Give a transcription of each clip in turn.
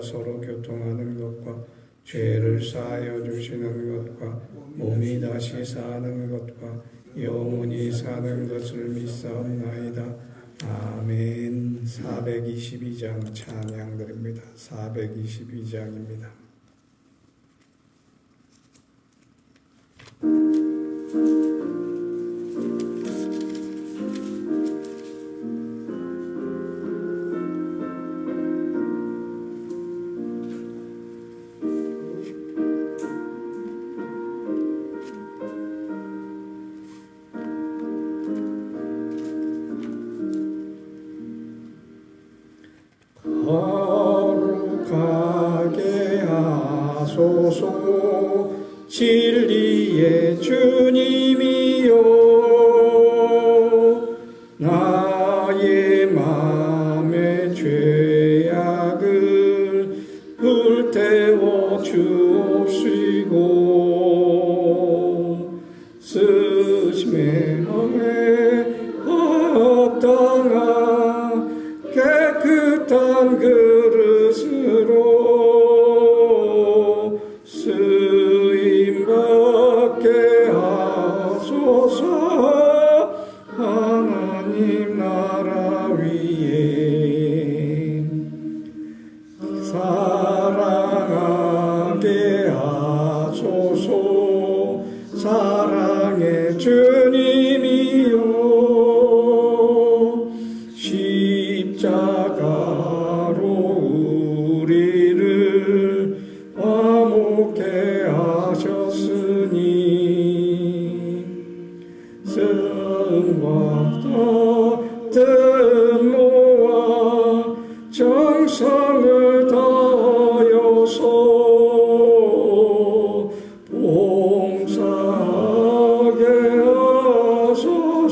서로 교통하는 것과 죄를 사하여 주시는 것과 몸이 다시 사는 것과 영원히 사는 것을 믿사옵나이다. 아멘. 422장 찬양 드립니다. 422장입니다. 거룩하게 하소서. 진리의 주님이여 하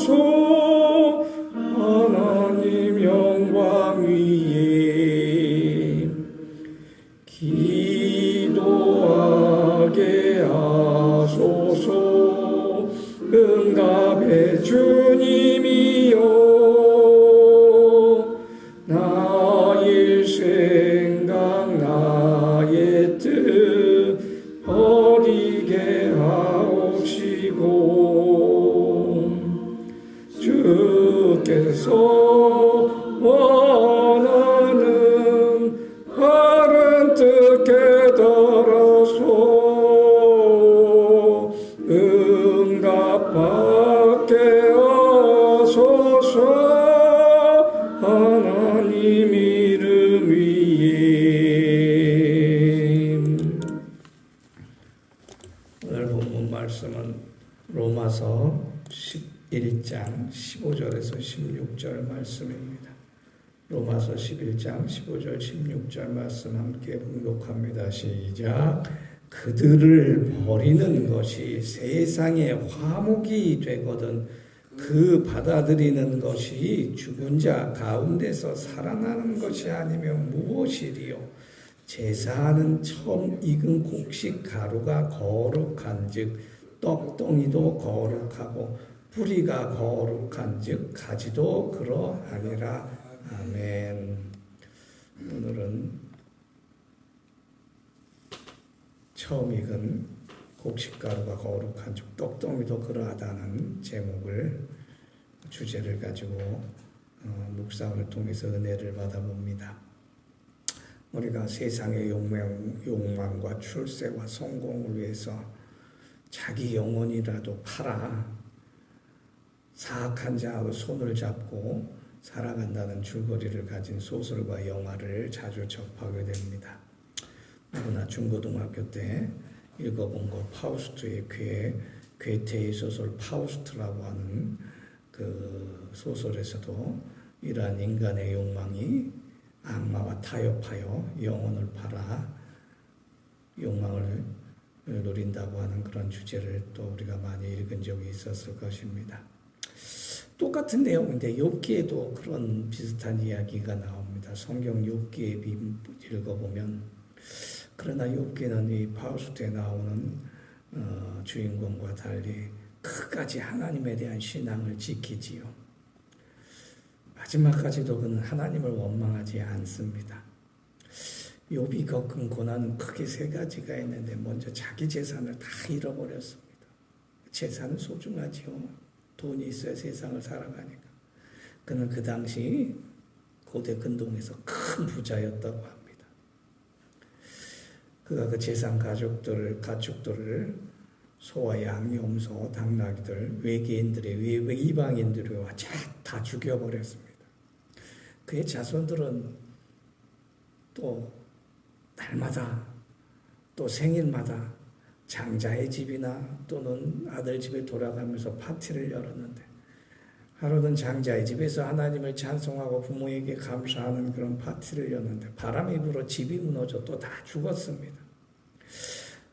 하 로마서 11장 15절 16절 말씀 함께 봉독합니다. 시작. 그들을 버리는 것이 세상의 화목이 되거든 그 받아들이는 것이 죽은 자 가운데서 살아나는 것이 아니면 무엇이리요? 제사하는 처음 익은 곡식 가루가 거룩한즉 떡덩이도 거룩하고 뿌리가 거룩한즉 가지도 그러하니라 아멘. 오늘은 처음 익은 곡식 가루가 거룩한즉 떡덩이도 그러하다는 제목을 주제를 가지고 어, 묵상을 통해서 은혜를 받아봅니다. 우리가 세상의 욕망, 욕망과 출세와 성공을 위해서 자기 영혼이라도 팔아 사악한 자하고 손을 잡고 살아간다는 줄거리를 가진 소설과 영화를 자주 접하게 됩니다. 누구나 중고등학교 때 읽어본 거 파우스트의 괴, 괴테의 소설 파우스트라고 하는 그 소설에서도 이러한 인간의 욕망이 악마와 타협하여 영혼을 팔아 욕망을 누린다고 하는 그런 주제를 또 우리가 많이 읽은 적이 있었을 것입니다. 똑같은 내용인데 욥기에도 그런 비슷한 이야기가 나옵니다. 성경 욥기에 읽어보면 그러나 욥기는 이 파우스트에 나오는 어, 주인공과 달리 끝까지 하나님에 대한 신앙을 지키지요. 마지막까지도 그는 하나님을 원망하지 않습니다. 욥이 겪은 고난은 크게 세 가지가 있는데 먼저 자기 재산을 다 잃어버렸습니다. 재산은 소중하지요. 돈이 있어야 세상을 살아가니까. 그는 그 당시 고대 근동에서 큰 부자였다고 합니다. 그가 그 재산 가족들, 가축들을 소와 양, 염소, 당나귀들, 외계인들의 와다 다 죽여버렸습니다. 그의 자손들은 또 날마다 또 생일마다 장자의 집이나 또는 아들 집에 돌아가면서 파티를 열었는데 하루는 장자의 집에서 하나님을 찬송하고 부모에게 감사하는 그런 파티를 열었는데 바람이 불어 집이 무너져 또 다 죽었습니다.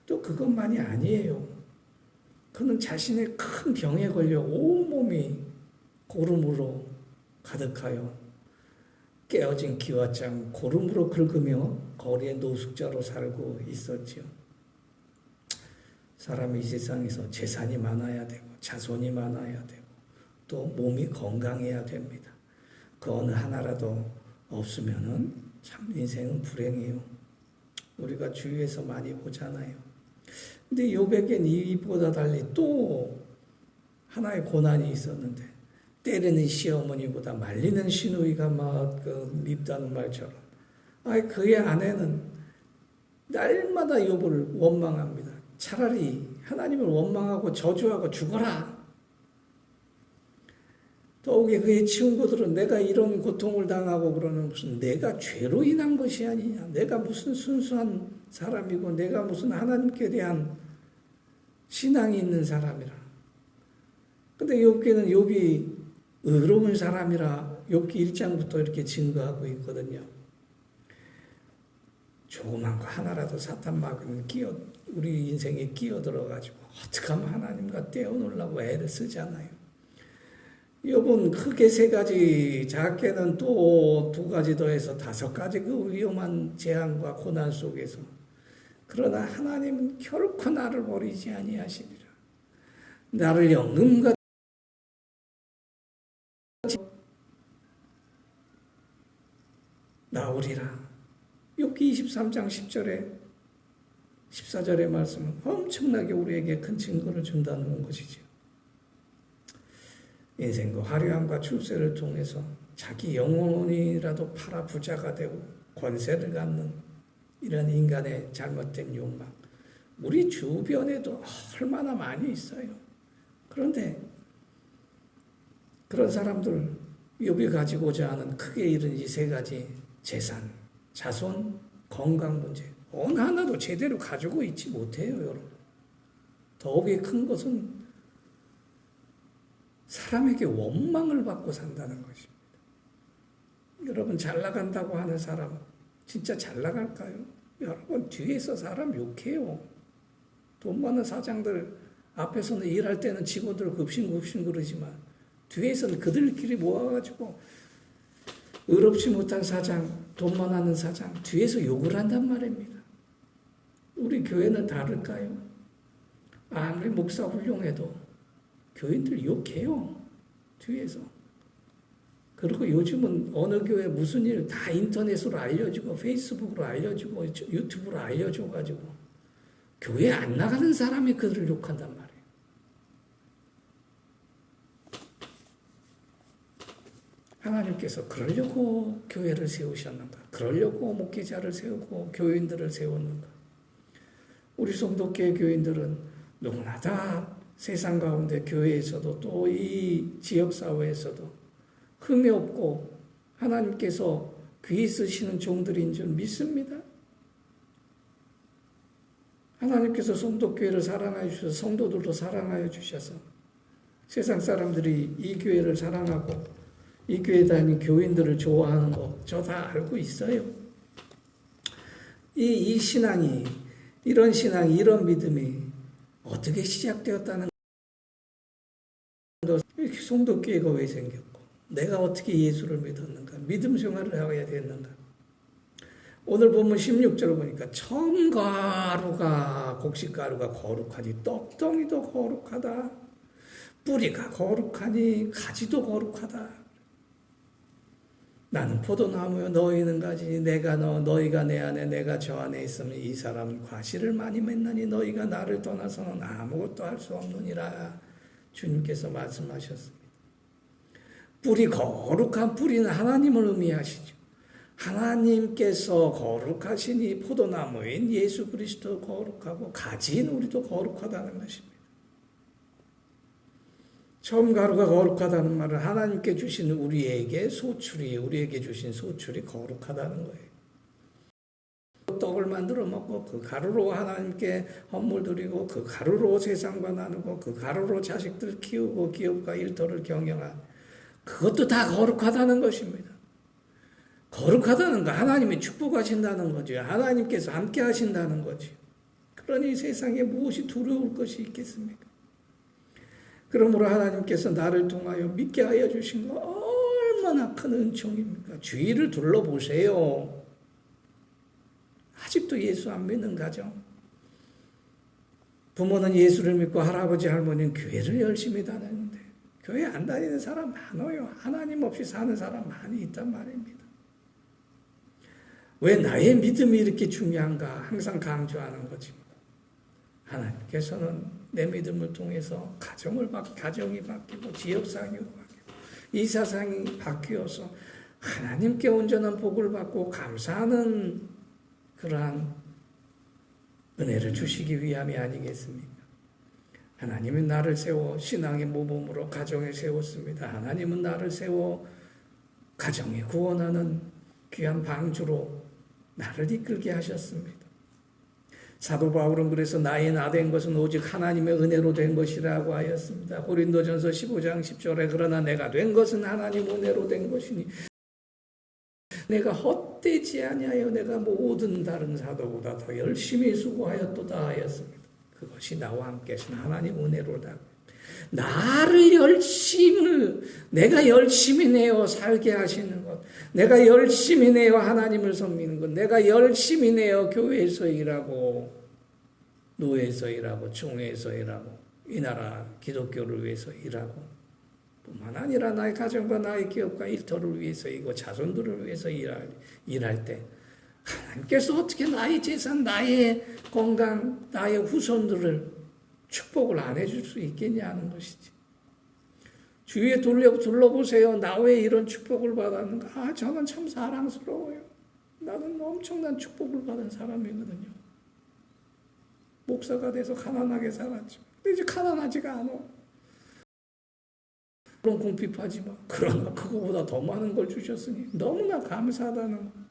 또 그것만이 아니에요. 그는 자신의 큰 병에 걸려 온몸이 고름으로 가득하여 깨어진 기와장 고름으로 긁으며 거리에 노숙자로 살고 있었지요. 사람이 이 세상에서 재산이 많아야 되고 자손이 많아야 되고 또 몸이 건강해야 됩니다. 그 어느 하나라도 없으면은 참 인생은 불행해요. 우리가 주위에서 많이 보잖아요. 근데 요백엔 이보다 달리 또 하나의 고난이 있었는데 때리는 시어머니보다 말리는 시누이가 막 그 밉다는 말처럼 아 그의 아내는 날마다 요보를 원망합니다. 차라리 하나님을 원망하고 저주하고 죽어라. 더욱이 그의 친구들은 내가 이런 고통을 당하고 그러는 무슨 내가 죄로 인한 것이 아니냐. 내가 무슨 순수한 사람이고 내가 무슨 하나님께 대한 신앙이 있는 사람이라. 근데 욥기는 욥이 의로운 사람이라 욥기 1장부터 이렇게 증거하고 있거든요. 조그만 거 하나라도 사탄 막으면 끼어 우리 인생에 끼어 들어가지고 어떻게 하면 하나님과 떼어놓으려고 애를 쓰잖아요. 욥은 크게 세 가지, 작게는 또 두 가지 더해서 다섯 가지 그 위험한 재앙과 고난 속에서 그러나 하나님은 결코 나를 버리지 아니하시리라. 나를 영음과 나오리라. 욥기 23장 10절에 14절의 말씀은 엄청나게 우리에게 큰 증거를 준다는 것이죠. 인생과 화려함과 출세를 통해서 자기 영혼이라도 팔아 부자가 되고 권세를 갖는 이런 인간의 잘못된 욕망. 우리 주변에도 얼마나 많이 있어요. 그런데 그런 사람들 욥이 가지고자 하는 크게 이른 이 세 가지 재산, 자손, 건강 문제 어느 하나도 제대로 가지고 있지 못해요, 여러분. 더욱이 큰 것은 사람에게 원망을 받고 산다는 것입니다. 여러분 잘 나간다고 하는 사람 진짜 잘 나갈까요? 여러분 뒤에서 사람 욕해요. 돈 많은 사장들 앞에서는 일할 때는 직원들 급신급신 그러지만 뒤에서는 그들끼리 모아가지고 의롭지 못한 사장, 돈만 하는 사장 뒤에서 욕을 한단 말입니다. 우리 교회는 다를까요? 아무리 목사 훌륭해도 교인들 욕해요. 뒤에서. 그리고 요즘은 어느 교회 무슨 일 다 인터넷으로 알려주고 페이스북으로 알려주고 유튜브로 알려줘가지고 교회 안 나가는 사람이 그들을 욕한단 말이에요. 하나님께서 그러려고 교회를 세우셨는가? 그러려고 목회자를 세우고 교인들을 세웠는가? 우리 성도교회 교인들은 누구나 다 세상 가운데 교회에서도 또 이 지역사회에서도 흠이 없고 하나님께서 귀히 쓰시는 종들인 줄 믿습니다. 하나님께서 성도교회를 사랑하여 주셔서 성도들도 사랑하여 주셔서 세상 사람들이 이 교회를 사랑하고 이 교회 다니는 교인들을 좋아하는 거 저 다 알고 있어요. 이, 이 신앙이 이런 신앙이 이런 믿음이 어떻게 시작되었다는 것 성도교회가 왜 생겼고 내가 어떻게 예수를 믿었는가 믿음 생활을 해야 됐는가. 오늘 보면 16절 보니까 첨가루가 곡식가루가 거룩하니 떡덩이도 거룩하다 뿌리가 거룩하니 가지도 거룩하다 나는 포도나무요 너희는 가지니 내가 너 너희가 내 안에 내가 저 안에 있으면 이 사람은 과실을 많이 맺나니 너희가 나를 떠나서는 아무것도 할 수 없느니라 주님께서 말씀하셨습니다. 뿌리 거룩한 뿌리는 하나님을 의미하시죠. 하나님께서 거룩하시니 포도나무인 예수 그리스도 거룩하고 가지인 우리도 거룩하다는 것입니다. 처음 가루가 거룩하다는 말은 하나님께 주신 우리에게 소출이 우리에게 주신 소출이 거룩하다는 거예요. 떡을 만들어 먹고 그 가루로 하나님께 헌물 드리고 그 가루로 세상과 나누고 그 가루로 자식들 키우고 기업과 일터를 경영한 그것도 다 거룩하다는 것입니다. 거룩하다는 거 하나님이 축복하신다는 거죠. 하나님께서 함께 하신다는 거죠. 그러니 세상에 무엇이 두려울 것이 있겠습니까? 그러므로 하나님께서 나를 통하여 믿게 하여 주신 거 얼마나 큰 은총입니까? 주위를 둘러보세요. 아직도 예수 안 믿는 가정. 부모는 예수를 믿고 할아버지 할머니는 교회를 열심히 다니는데 교회 안 다니는 사람 많아요. 하나님 없이 사는 사람 많이 있단 말입니다. 왜 나의 믿음이 이렇게 중요한가 항상 강조하는 거지. 하나님께서는 내 믿음을 통해서 가정을 바, 가정이 바뀌고 지역상이 바뀌고 이사상이 바뀌어서 하나님께 온전한 복을 받고 감사하는 그러한 은혜를 주시기 위함이 아니겠습니까? 하나님은 나를 세워 신앙의 모범으로 가정에 세웠습니다. 하나님은 나를 세워 가정에 구원하는 귀한 방주로 나를 이끌게 하셨습니다. 사도 바울은 그래서 나의 나 된 것은 오직 하나님의 은혜로 된 것이라고 하였습니다. 고린도전서 15장 10절에 그러나 내가 된 것은 하나님 은혜로 된 것이니 내가 헛되지 아니하여 내가 모든 다른 사도보다 더 열심히 수고하였도다 하였습니다. 그것이 나와 함께 하신 하나님 은혜로다. 나를 열심을 내가 열심히 내어 살게 하시는 것, 내가 열심히 내어 하나님을 섬기는 것, 내가 열심히 내어 교회에서 일하고 노예에서 일하고 총회에서 일하고 이 나라 기독교를 위해서 일하고 뿐만 아니라 나의 가정과 나의 기업과 일터를 위해서 이고 자손들을 위해서 일할, 일할 때 하나님께서 어떻게 나의 재산, 나의 건강, 나의 후손들을 축복을 안 해줄 수 있겠냐는 것이지. 주위에 둘러, 둘러보세요. 나 왜 이런 축복을 받았는가? 아, 저는 참 사랑스러워요. 나는 엄청난 축복을 받은 사람이거든요. 목사가 돼서 가난하게 살았죠. 근데 이제 가난하지가 않아. 그런 궁핍하지 마. 그러나 그거보다 더 많은 걸 주셨으니 너무나 감사하다는 거.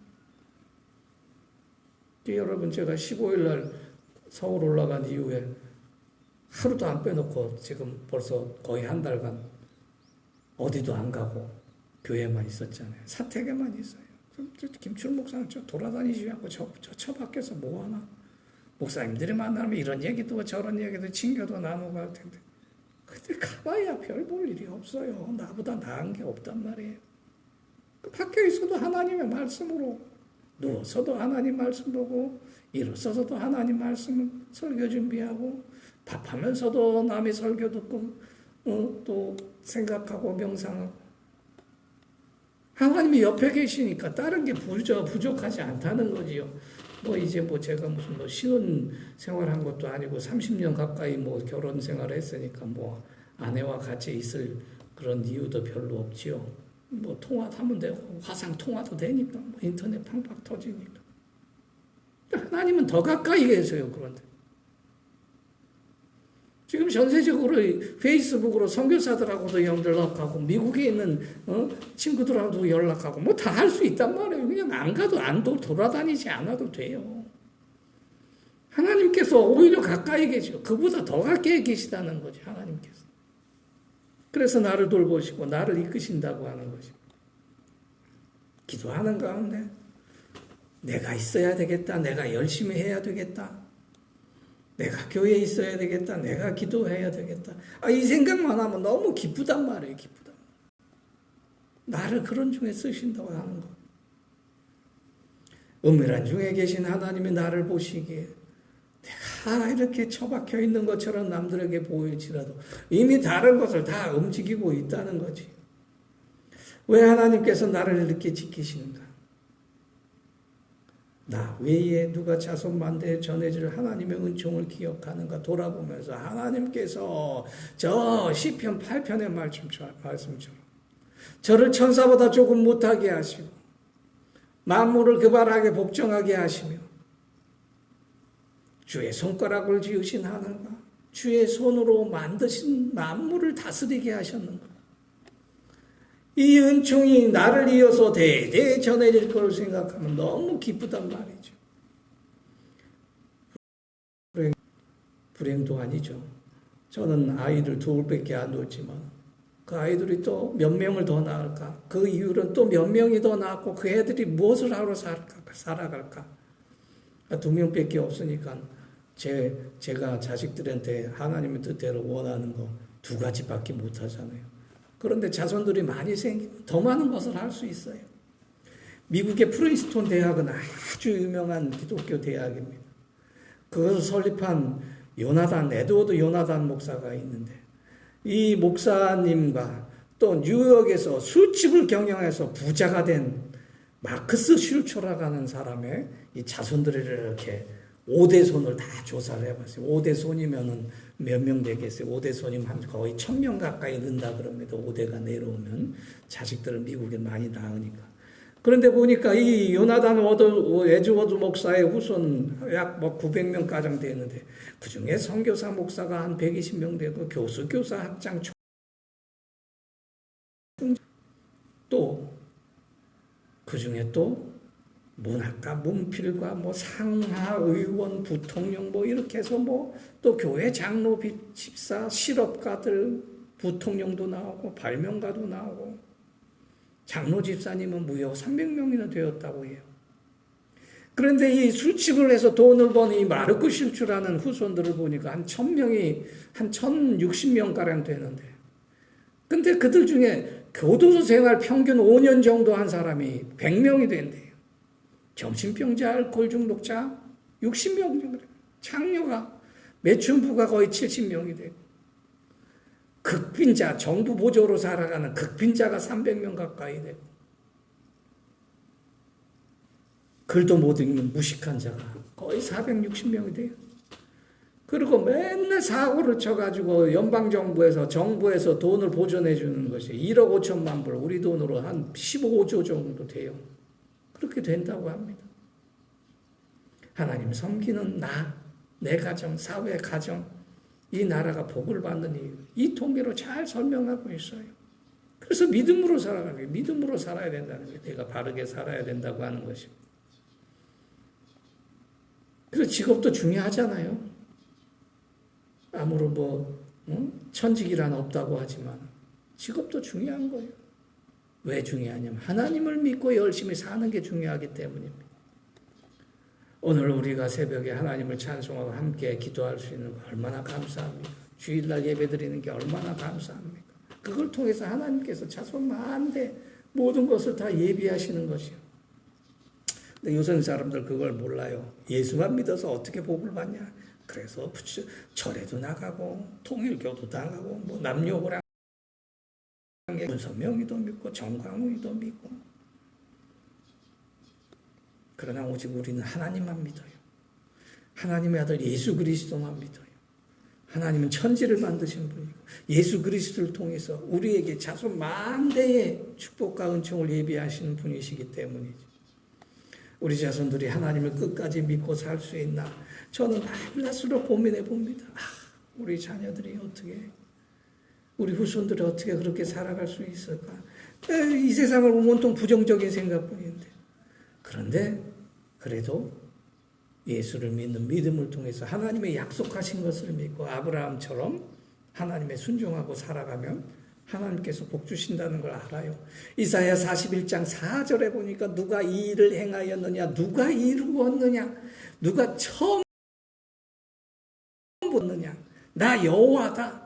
여러분 제가 15일 날 서울 올라간 이후에 하루도 안 빼놓고 지금 벌써 거의 한 달간 어디도 안 가고 교회만 있었잖아요. 사택에만 있어요. 김철 목사는 저 돌아다니지 않고 저, 저 밖에서 뭐 하나? 목사님들이 만나면 이런 얘기도 저런 얘기도 친교도 나누고 할 텐데. 근데 가봐야 별 볼 일이 없어요. 나보다 나은 게 없단 말이에요. 그 밖에 있어도 하나님의 말씀으로 누워서도 하나님 말씀 보고 일어서서도 하나님 말씀 설교 준비하고 밥하면서도 남의 설교 듣고 어, 또 생각하고 명상하고 하나님이 옆에 계시니까 다른 게 부족, 부족하지 않다는 거지요. 뭐 이제 뭐 제가 무슨 뭐 신혼 생활한 것도 아니고 30년 가까이 뭐 결혼 생활을 했으니까 뭐 아내와 같이 있을 그런 이유도 별로 없지요. 뭐 통화하면 되고 화상 통화도 되니까 뭐 인터넷 팡팡 터지니까. 하나님은 더 가까이 계세요. 그런데. 지금 전세적으로 페이스북으로 선교사들하고도 연락하고 미국에 있는 어? 친구들하고도 연락하고 뭐 다 할 수 있단 말이에요. 그냥 안 가도 안 돌아다니지 않아도 돼요. 하나님께서 오히려 가까이 계시고 그보다 더 가까이 계시다는 거죠. 하나님께서. 그래서 나를 돌보시고 나를 이끄신다고 하는 것입니다. 기도하는 가운데 내가 있어야 되겠다. 내가 열심히 해야 되겠다. 내가 교회에 있어야 되겠다. 내가 기도해야 되겠다. 아, 이 생각만 하면 너무 기쁘단 말이에요. 기쁘다. 나를 그런 중에 쓰신다고 하는 거. 은밀한 중에 계신 하나님이 나를 보시기에 내가 이렇게 처박혀 있는 것처럼 남들에게 보일지라도 이미 다른 것을 다 움직이고 있다는 거지. 왜 하나님께서 나를 이렇게 지키시는가? 나 외에 누가 자손 만대에 전해질 하나님의 은총을 기억하는가 돌아보면서 하나님께서 저 시편 8편의 말씀처럼 저를 천사보다 조금 못하게 하시고 만물을 그발하게 복종하게 하시며 주의 손가락을 지으신 하나가 주의 손으로 만드신 만물을 다스리게 하셨는가 이 은총이 나를 이어서 대대 전해질 걸 생각하면 너무 기쁘단 말이죠. 불행, 불행도 아니죠. 저는 아이들 둘밖에 안 뒀지만 그 아이들이 또 몇 명을 더 낳을까? 그 이유는 또 몇 명이 더 낳고 그 애들이 무엇을 하러 살까, 살아갈까? 아, 두 명밖에 없으니까 제, 제가 자식들한테 하나님의 뜻대로 원하는 거 두 가지밖에 못 하잖아요. 그런데 자손들이 많이 생기면 더 많은 것을 할 수 있어요. 미국의 프린스톤 대학은 아주 유명한 기독교 대학입니다. 그것을 설립한 요나단, 에드워드 요나단 목사가 있는데 이 목사님과 또 뉴욕에서 술집을 경영해서 부자가 된 마크스 슐초라고 하는 사람의 이 자손들을 이렇게 5대 손을 다 조사를 해봤어요. 5대 손이면은 몇 명 되겠어요? 5대 손이면 한 거의 1000명 가까이 는다 그럽니다. 5대가 내려오면 자식들을 미국에 많이 낳으니까. 그런데 보니까 이 요나단 워드, 에즈워드 목사의 후손 약 뭐 900명 가량 되는데 그 중에 선교사 목사가 한 120명 되고 교수, 교사, 학장, 또 그 중에 또 문학가, 문필과 뭐 상하 의원, 부통령 뭐 이렇게 해서 뭐 또 교회 장로, 집사, 실업가들 부통령도 나오고 발명가도 나오고 장로 집사님은 무려 300명이나 되었다고 해요. 그런데 이 술집을 해서 돈을 버는 이 마르크 실주라는 후손들을 보니까 한 1000명이 한 1060명가량 되는데 근데 그들 중에 교도소 생활 평균 5년 정도 한 사람이 100명이 된대요. 정신병자, 알코올 중독자 60명 정도. 창녀가 매춘부가 거의 70명이 되고 극빈자, 정부 보조로 살아가는 극빈자가 300명 가까이 되고 글도 못 읽는 무식한 자가 거의 460명이 돼요. 그리고 맨날 사고를 쳐가지고 연방정부에서 정부에서 돈을 보존해 주는 것이 1억 5천만 불 우리 돈으로 한 15조 정도 돼요. 그렇게 된다고 합니다. 하나님 섬기는 나, 내 가정, 사회 가정, 이 나라가 복을 받는 이유, 이 통계로 잘 설명하고 있어요. 그래서 믿음으로 살아가는 게 믿음으로 살아야 된다는 게 내가 바르게 살아야 된다고 하는 것입니다. 그래서 직업도 중요하잖아요. 아무런 뭐 응? 천직이란 없다고 하지만 직업도 중요한 거예요. 왜 중요하냐면 하나님을 믿고 열심히 사는 게 중요하기 때문입니다. 오늘 우리가 새벽에 하나님을 찬송하고 함께 기도할 수 있는 거 얼마나 감사합니까? 주일날 예배 드리는 게 얼마나 감사합니까? 그걸 통해서 하나님께서 자손 많은데 모든 것을 다 예비하시는 것이요. 근데 요즘 사람들 그걸 몰라요. 예수만 믿어서 어떻게 복을 받냐? 그래서 절에도 나가고 통일교도 나가고 뭐 남녀고랑 문선명이도 믿고 정광훈이도 믿고 그러나 오직 우리는 하나님만 믿어요. 하나님의 아들 예수 그리스도만 믿어요. 하나님은 천지를 만드신 분이고 예수 그리스도를 통해서 우리에게 자손 만대의 축복과 은총을 예비하시는 분이시기 때문이죠. 우리 자손들이 하나님을 끝까지 믿고 살 수 있나? 저는 밤낮으로 고민해 봅니다. 아, 우리 자녀들이 어떻게, 우리 후손들이 어떻게 그렇게 살아갈 수 있을까? 이 세상을 온통 부정적인 생각뿐인데. 그런데 그래도 예수를 믿는 믿음을 통해서 하나님의 약속하신 것을 믿고 아브라함처럼 하나님의 순종하고 살아가면 하나님께서 복 주신다는 걸 알아요. 이사야 41장 4절에 보니까 누가 이 일을 행하였느냐, 누가 이루었느냐, 누가 처음 보느냐, 나 여호와다.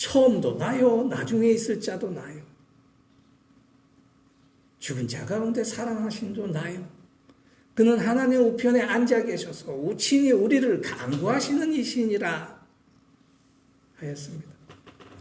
처음도 나요, 나중에 있을 자도 나요. 죽은 자 가운데 사랑하신 도 나요. 그는 하나님의 우편에 앉아 계셔서 우친히 우리를 강구하시는 이신이라 하였습니다.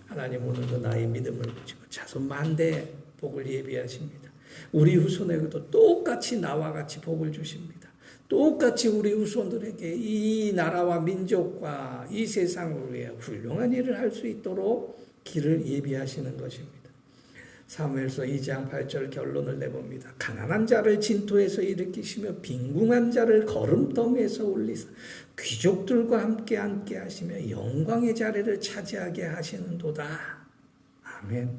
하나님 오늘도 나의 믿음을 붙이고 자손 만대 복을 예비하십니다. 우리 후손에게도 똑같이 나와 같이 복을 주십니다. 똑같이 우리 후손들에게 이 나라와 민족과 이 세상을 위해 훌륭한 일을 할 수 있도록 길을 예비하시는 것입니다. 사무엘서 2장 8절 결론을 내봅니다. 가난한 자를 진토에서 일으키시며 빈궁한 자를 걸음덩이에서 올리사 귀족들과 함께 앉게 하시며 영광의 자리를 차지하게 하시는도다. 아멘.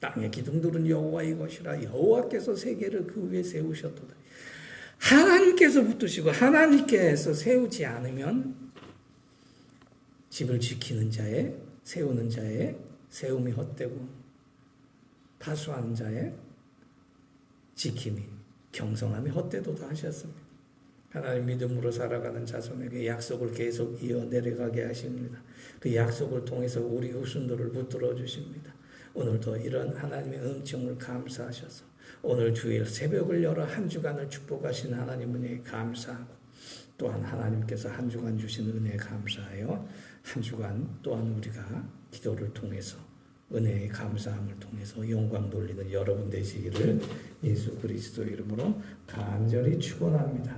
땅의 기둥들은 여호와의 것이라 여호와께서 세계를 그 위에 세우셨도다. 하나님께서 붙드시고 하나님께서 세우지 않으면 집을 지키는 자의 세우는 자의 세움이 헛되고 파수하는 자의 지킴이 경성함이 헛되도다 하셨습니다. 하나님 믿음으로 살아가는 자손에게 약속을 계속 이어 내려가게 하십니다. 그 약속을 통해서 우리 후손들을 붙들어 주십니다. 오늘도 이런 하나님의 음성을 감사하셔서 오늘 주일 새벽을 열어 한 주간을 축복하신 하나님 은혜에 감사하고 또한 하나님께서 한 주간 주신 은혜에 감사하여 한 주간 또한 우리가 기도를 통해서 은혜의 감사함을 통해서 영광 돌리는 여러분 되시기를 예수 그리스도 이름으로 간절히 축원합니다.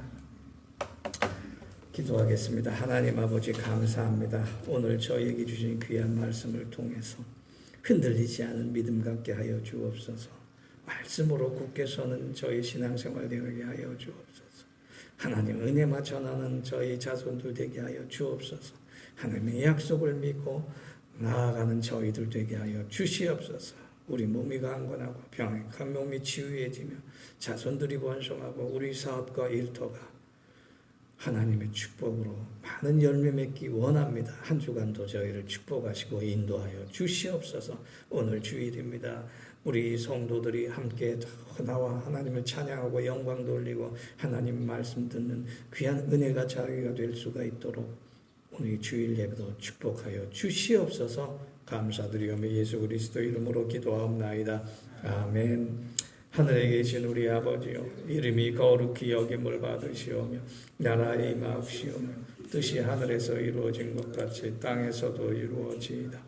기도하겠습니다. 하나님 아버지 감사합니다. 오늘 저에게 주신 귀한 말씀을 통해서 흔들리지 않은 믿음 갖게 하여 주옵소서. 말씀으로 굳게 서는 저희 신앙생활 되게 하여 주옵소서. 하나님 은혜만 전하는 저희 자손들 되게 하여 주옵소서. 하나님의 약속을 믿고 나아가는 저희들 되게 하여 주시옵소서. 우리 몸이 강건하고 병약한 몸이 치유해지며 자손들이 번성하고 우리 사업과 일터가 하나님의 축복으로 많은 열매 맺기 원합니다. 한 주간도 저희를 축복하시고 인도하여 주시옵소서. 오늘 주일입니다. 우리 성도들이 함께 나와 하나님을 찬양하고 영광 돌리고 하나님 말씀 듣는 귀한 은혜가 자리가 될 수가 있도록 오늘 주일 예배도 축복하여 주시옵소서. 감사드리오며 예수 그리스도 이름으로 기도하옵나이다. 아멘. 하늘에 계신 우리 아버지요 이름이 거룩히 여김을 받으시오며 나라의 임하옵시오며 뜻이 하늘에서 이루어진 것 같이 땅에서도 이루어지이다.